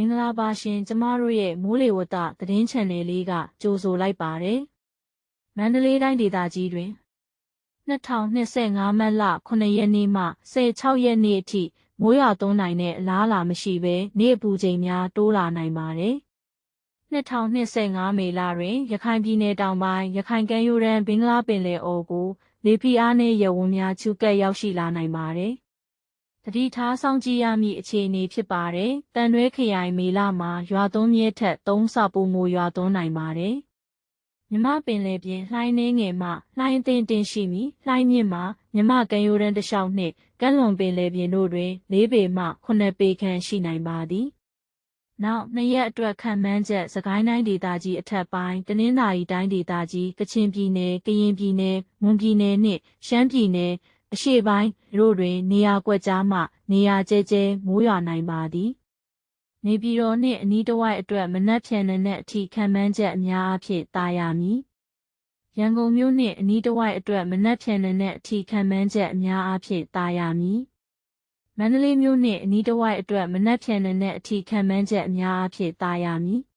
င်္ဂလာပါရှင်ကျမတို့ရဲ့မိုးလေဝသသတင်းချန်နယ်လေးကကြိုဆိုလိုက်ပါတယ်။မန္တလေးတိုင်းဒေသကြီးတွင်2025မတ်လ9ရက်နေ့မှ16ရက်နေ့အထိမိုးရွာသွန်းနိုင်တဲ့အလားအလာမရှိဘဲနေ့အပူချိန်များတိုးလာနိုင်ပါတယ်။2025မေလတွင်ရခိုင်ပြည်နယ်တောင်ပိုင်းရခိုင်ကမ်းရိုးတန်းဘင်္ဂလားပင်လယ်အော်ကိုလေဖိအားနည်းရဝန်းများချူကပ်ရောက်ရှိလာနိုင်ပါတယ်။ တတိထားစောင့်ကြည့်ရမည့်အခြေအနေဖြစ်ပါတယ်။တန်တွဲခရိုင်မေလမှာရွာသွန်းမြဲထက်3ဆပိုမိုရွာသွန်းနိုင်ပါတယ်။မြမပင်လယ်ပြင်လှိုင်းနှင်းငယ်မှလှိုင်းအသင်းတင်ရှိမီလှိုင်းမြင့်မှာမြမကမ်းရိုးတန်းတစ်လျှောက်နှင့်ကမ်းလွန်ပင်လယ်ပြင်တို့တွင်၄ပေမှ9ပေခန့်ရှိနိုင်ပါသည်။နောက်နှစ်ရက်အတွက်ခံမှန်းချက်စကိုင်းတိုင်းဒေသကြီးအထက်ပိုင်းတနင်္သာရီတိုင်းဒေသကြီးကချင်ပြည်နယ်ကရင်ပြည်နယ်မွန်ပြည်နယ်နှင့်ရှမ်းပြည်နယ် အရှေ့ပိုင်းတို့တွင် နေရာကွက်ကြားမှ နေရာကျဲကျဲမိုးရွာနိုင်ပါသည်။နေပြည်တော်နှင့်အနီးတစ်ဝိုက်အတွက်မနက်ဖြန်နံနက်အထိခံမှန်းချက်အများအဖြစ်တာယာမည်။ရန်ကုန်မြို့နှင့်အနီးတစ်ဝိုက်အတွက်မနက်ဖြန်နံနက်အထိခံမှန်းချက်အများအဖြစ်တာယာမည်။မန္တလေးမြို့နှင့်အနီးတစ်ဝိုက်အတွက်မနက်ဖြန်နံနက်အထိခံမှန်းချက်အများအဖြစ်တာယာမည်။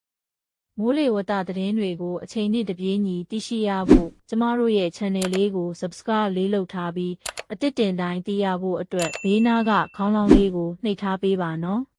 မိုးလေဝသသတင်းတွေကိုအချိန်နဲ့တပြေးညီသိရှိရဖို့ကျမတို့ရဲ့ channel လေးကို subscribe လေးလုပ်ထားပြီးအတစ်တင်တိုင်းသိရဖို့အတွက်ဘေးနားကခေါင်းလောင်းလေးကိုနှိပ်ထားပေးပါနော်။